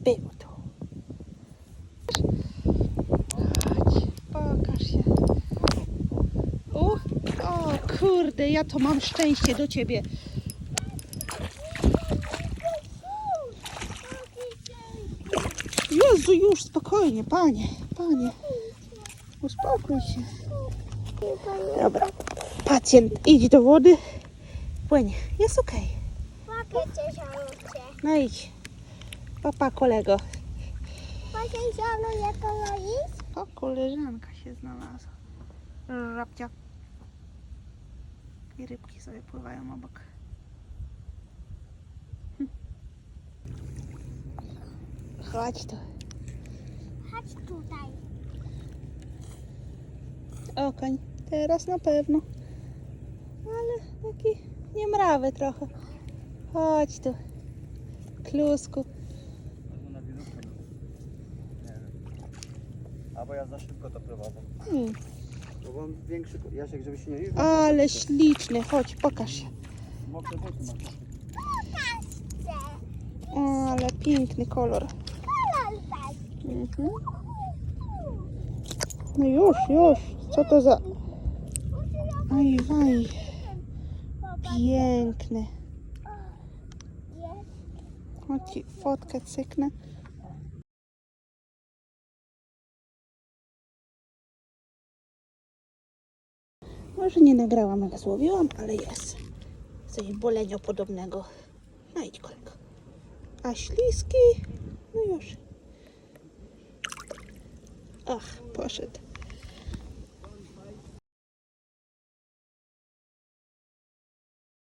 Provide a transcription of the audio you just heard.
było to. Chodź, pokaż się. O kurde, ja to mam szczęście do ciebie. Jezu, już spokojnie, panie, panie. Uspokój się. Dobra, pacjent idź do wody. Płynie, jest okej. Okay. No idź. Papa kolego. Mogę żaluję kolei? O, koleżanka się znalazła. Rapcia. I rybki sobie pływają obok. Hm. Chodź tu. Chodź tutaj. Okoń. Teraz na pewno. Ale taki niemrawy trochę. Chodź tu. Klusku. Albo na wirówkę. Nie wiem. Albo ja za szybko to prowadzę. Hmm. Bo mam większy... Jasiek, żeby się nie liczył. Ale śliczny. Chodź, pokaż się. Mokre buty masz. Ale piękny kolor. Mhm. No już, już. Co to za... Aj, waj. Piękny. Chodź fotkę cyknę. Może nie nagrałam jak złowiłam, ale jest. Coś bolenio podobnego. No idź kolego. A śliski? No już. Ach, poszedł.